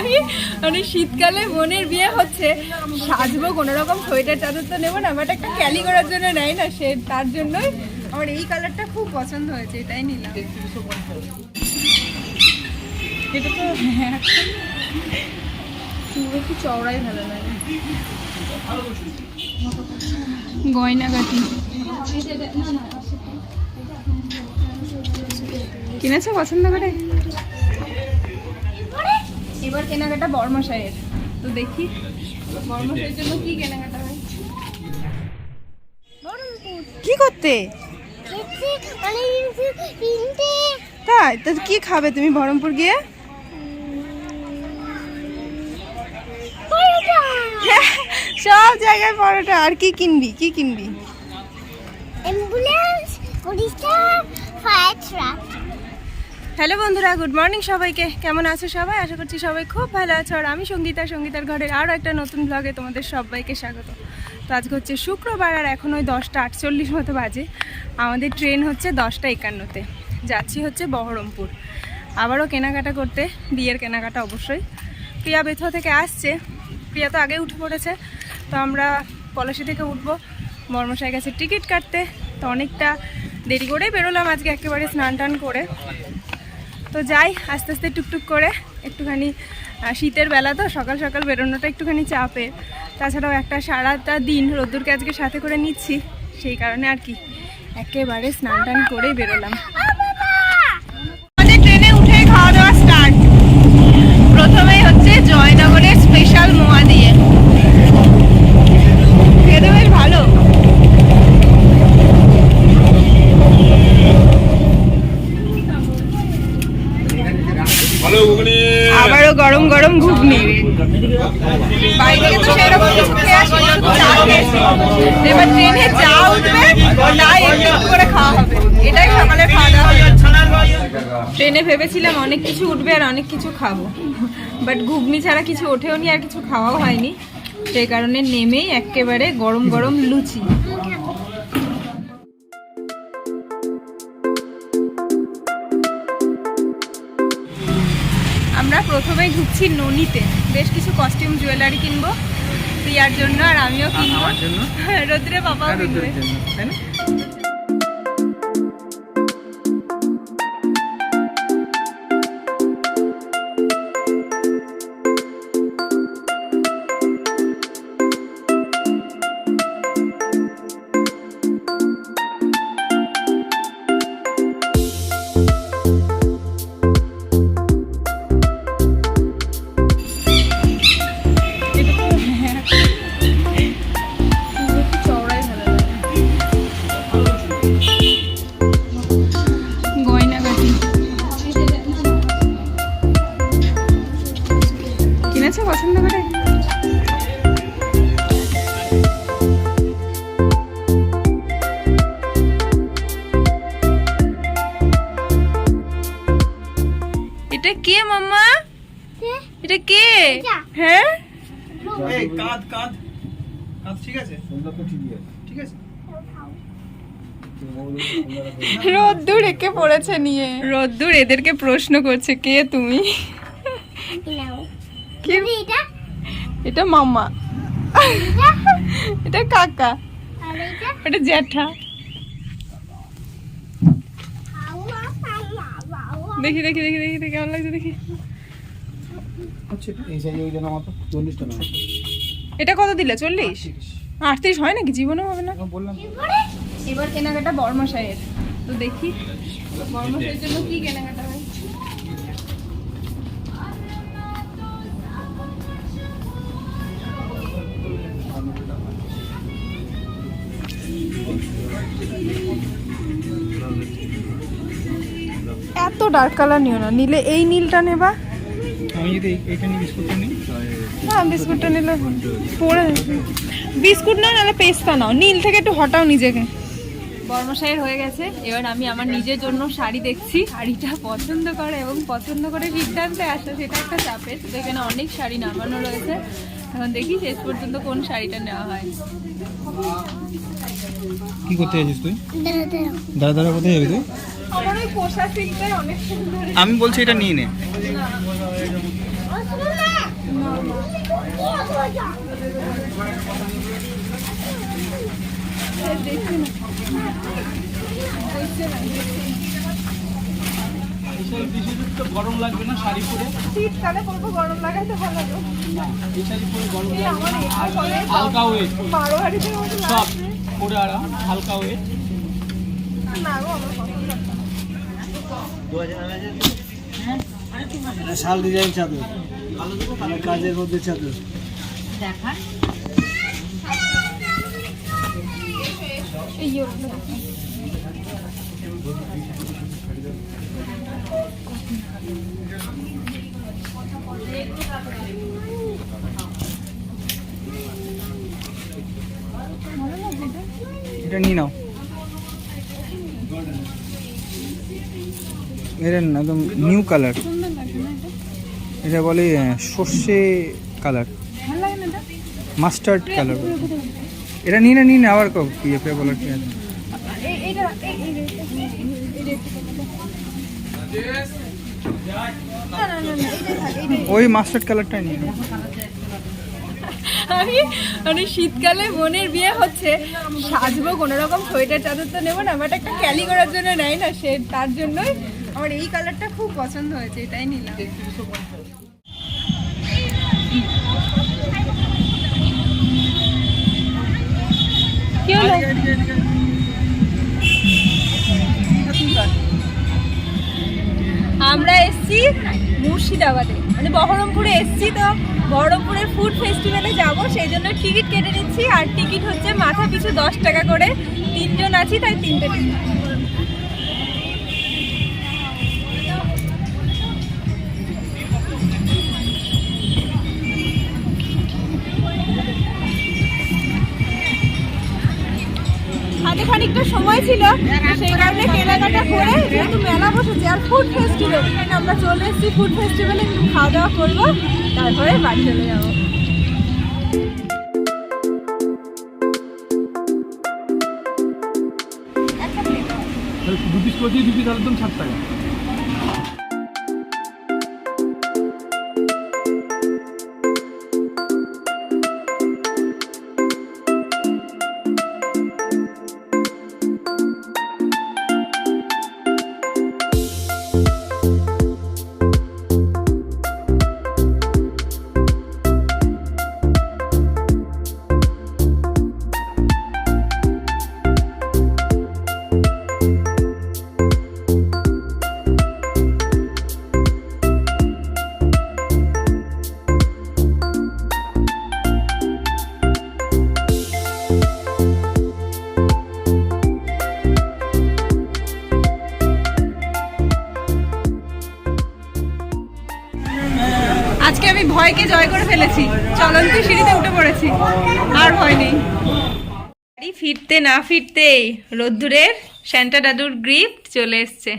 আমি মানে শীতকালে বোনের বিয়ে হচ্ছে। সাজবো, কোনো রকম সোয়েটার চাদর তো নেব না বাট একটা ক্যালি করার জন্য নেয় না সে, তার জন্যই আমার এই কালারটা খুব পছন্দ হয়েছে, এটাই নিলাম। এটা চওড়াই ভালো লাগে। কিনেছো পছন্দ করে? এবার কেনাকাটা বর্মশাইয়ের। তো দেখি জন্য কি কেনাকাটা হয়? কি করতে? তাই? তো কি খাবে তুমি বহরমপুর গিয়ে? সব জায়গায় পরোটা। আর কি কিনবি? কি কিনবি? অ্যাম্বুলেন্স ফায়ার ট্রাক হ্যালো বন্ধুরা, গুড মর্নিং সবাইকে। কেমন আছো সবাই? আশা করছি সবাই খুব ভালো আছো। আর আমি সঙ্গীতা, সঙ্গীতার ঘরের আরও একটা নতুন ব্লগে তোমাদের সবাইকে স্বাগত। তো আজকে হচ্ছে শুক্রবার আর এখন ওই দশটা আটচল্লিশ মতো বাজে। আমাদের ট্রেন হচ্ছে দশটা একান্নতে। যাচ্ছি হচ্ছে বহরমপুর। আবারও কেনাকাটা করতে, বিয়ের কেনাকাটা অবশ্যই। প্রিয়া বেথুয়া থেকে আসছে। প্রিয়া তো আগে উঠে পড়েছে। তো আমরা পলাশি থেকে উঠবো। মর্মশাই গেছে টিকিট কাটতে। তো অনেকটা দেরি করেই বেরোলাম আজকে একেবারে স্নান টান করে। তো যাই, আস্তে আস্তে টুকটুক করে একটুখানি শীতের বেলা তো, সকাল সকাল বেরোনোটা একটুখানি চাপের। তাছাড়াও একটা সারাটা দিন রোদ্দুরকে আজকে সাথে করে নিচ্ছি, সেই কারণে আর কি, একেবারে স্নান টান করেই বেরোলাম। গরম গরম ঘুগনি। বাইরে। এবার ট্রেনে উঠবে করে খাওয়া হবে। এটাই ট্রেনে ভেবেছিলাম অনেক কিছু উঠবে আর অনেক কিছু খাব। বাট ঘুগনি ছাড়া কিছু ওঠেও নি আর কিছু খাওয়াও হয়নি। সেই কারণে নেমেই একেবারে গরম গরম লুচি। প্রথমেই ঢুকছি ননিতে। বেশ কিছু কস্টিউম জুয়েলারি কিনবো প্রিয়ার জন্য আর আমিও কিনবো। রোদ্রে বাবাও আর কিনবে। তাই না? এটা কে? হ্যাঁ? এই কাঁধ কাঁধ। কাঁধ ঠিক আছে? ঠিক আছে। রোদ্দুর একে পড়েছে নিয়ে। রোদ্দুর এদেরকে প্রশ্ন করছে কে তুমি? এটা? এটা মাম্মা। এটা? কাকা। এটা? এটা জ্যাঠা। দেখি দেখি দেখি দেখি দেখি কেমন লাগছে দেখি। এই সাইজে ওই জন্য মাত্র চল্লিশ টাকা এটা কত দিলে চল্লিশ? আটত্রিশ। হয় নাকি? জীবনেও হবে না? বললাম এবার? কেনাকাটা বর্মশাইয়ের। তো দেখি বর্মশাইয়ের জন্য কি কেনাকাটা হয়? এত ডার্ক কালার নিও না। নিলে এই নীলটা নেবা। আমি যদি এইটা নিয়ে বিস্কুটটা নিই? বিস্কুটটা নিলে বিস্কুট না নাহলে পেস্তা নাও। নীল থেকে একটু হটাও নিজেকে। বর্মশাইয়ের হয়ে গেছে। এবার আমি আমার নিজের জন্য শাড়ি দেখছি। শাড়িটা পছন্দ করে এবং পছন্দ করে সিদ্ধান্তে আসে সেটা একটা চাপের। তো এখানে অনেক শাড়ি নামানো রয়েছে। এখন দেখি শেষ পর্যন্ত কোন শাড়িটা নেওয়া হয়। কি করতে যাচ্ছিস তুই? দাঁড়া দাঁড়া কোথায় যাবি তুই? আমার ওই পোষা সিল্কের অনেক সুন্দর আমি বলছি এটা নিয়ে নে গরম লাগবে না শাড়ি পরে শীতকালে পরবো গরম লাগাইতে ভালো এই শাড়ি পরে গরম লাগবে আমার না। একটু আর পরে হালকা ওয়েট বারো হাড়িতে সব পরে আরাম হালকা ওয়েট না গো আমার। শাল ডিজাইন চাদর। কাজের মধ্যে চাদর। এটা নিয়ে নাও। এটা একদম নিউ কালার এটা? বলে সর্ষে কালার? মাস্টার্ড কালার এটা নিয়ে না নিয়ে না, আবার কব কি এফে বলার কি আছে। ওই মাস্টার্ড কালারটাই নিয়ে। আমি মানে শীতকালে বোনের বিয়ে হচ্ছে, সাজবো কোনো রকম সোয়েটার চাদর তো নেব না, বাট একটা ক্যালি করার জন্য নেয় না সে, তার জন্যই আমার এই কালারটা খুব পছন্দ হয়েছে এটাই নিলাম। কি হলো? আমরা এসছি মুর্শিদাবাদে। মানে বহরমপুরে এসছি তো বহরমপুরের ফুড ফেস্টিভ্যালে যাব সেই জন্য টিকিট কেটে নিচ্ছি। আর টিকিট হচ্ছে মাথা পিছু দশ টাকা করে। তিনজন আছি তাই তিনটে টিকিট খানিকটা সময় ছিল সেই কারণে কেনাকাটা করে যেহেতু মেলা বসেছে আর ফুড ফেস্টিভ্যাল আমরা চলে এসেছি ফুড ফেস্টিভ্যালে একটু খাওয়া দাওয়া করব, তারপরে বাড়ি চলে যাব। দু পিস করে দিয়ে দু পিস টাকা। ভয়কে জয় করে ফেলেছি। চলন্ত সিঁড়িতে উঠে পড়েছি। আর ভয় নেই। বাড়ি ফিরতে না ফিরতেই রোদ্দুরের স্যান্টা দাদুর গিফট চলে এসছে।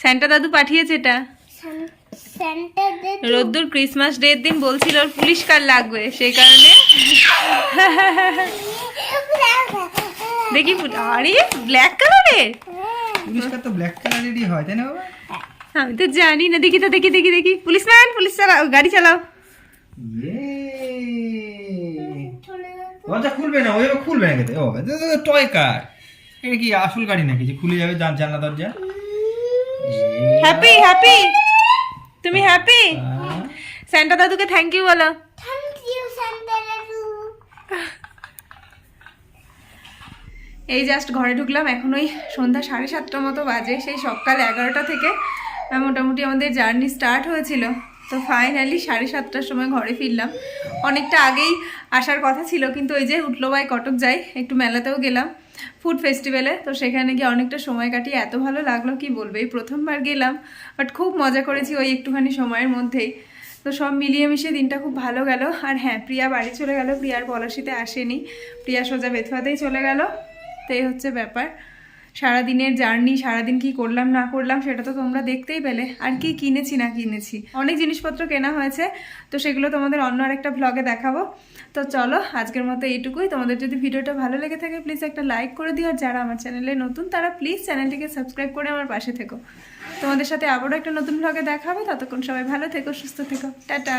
স্যান্টা দাদু পাঠিয়েছে এটা। রোদ্দুর ক্রিসমাস ডে দিন বলছিল ওর পুলিশ কার লাগবে। সেই কারণে দেখি আরে ব্ল্যাক কালারের পুলিশকার তো ব্ল্যাক কালারেরই হয় তাই না বাবা? আমি তো জানি না। দেখি তো দেখি দেখি দেখি। পুলিশম্যান পুলিশ চালাও গাড়ি চালাও। দরজা খুলবে না ওইভাবে খুলবে না খেতে ও টয় কার এটা কি আসল গাড়ি নাকি? যে খুলে যাবে জান- জানলা দরজা? হ্যাপি হ্যাপি তুমি হ্যাপি স্যান্টা দাদুকে থ্যাংক ইউ বলো। এই জাস্ট ঘরে ঢুকলাম এখন ওই সন্ধ্যা সাড়ে সাতটা মতো বাজে সেই সকাল এগারোটা থেকে। মোটামুটি আমাদের জার্নি স্টার্ট হয়েছিল। তো ফাইনালি সাড়ে সাতটার সময় ঘরে ফিরলাম। অনেকটা আগেই আসার কথা ছিল, কিন্তু ওই যে উঠল বাই কটক যাই, একটু মেলাতেও গেলাম ফুড ফেস্টিভ্যালে তো সেখানে গিয়ে অনেকটা সময় কাটিয়ে এত ভালো লাগল, কি বলবে? এই প্রথমবার গেলাম বাট খুব মজা করেছি ওই একটুখানি সময়ের মধ্যেই। তো সব মিলিয়ে মিশিয়ে দিনটা খুব ভালো গেল। আর হ্যাঁ প্রিয়া বাড়ি চলে গেল, প্রিয়ার পলাশিতে আসেনি। প্রিয়া সোজা বেথুয়াতেই চলে গেল। তো এই হচ্ছে ব্যাপার। সারাদিনের জার্নি, সারাদিন কি করলাম, না করলাম, সেটা তো তোমরা দেখতেই পেলে। আর কি কিনেছি, না কিনেছি। অনেক জিনিসপত্র কেনা হয়েছে, তো সেগুলো তোমাদের অন্য আরেকটা ব্লগে দেখাবো। তো চলো, আজকের মতো এইটুকুই। তোমাদের যদি ভিডিওটা ভালো লেগে থাকে প্লিজ একটা লাইক করে দিও। আর যারা আমার চ্যানেলে নতুন, তারা প্লিজ চ্যানেলটিকে সাবস্ক্রাইব করে আমার পাশে থেকো। তোমাদের সাথে আবারও একটা নতুন ব্লগে দেখাবো। ততক্ষণ সবাই ভালো থেকো, সুস্থ থেকো। টাটা!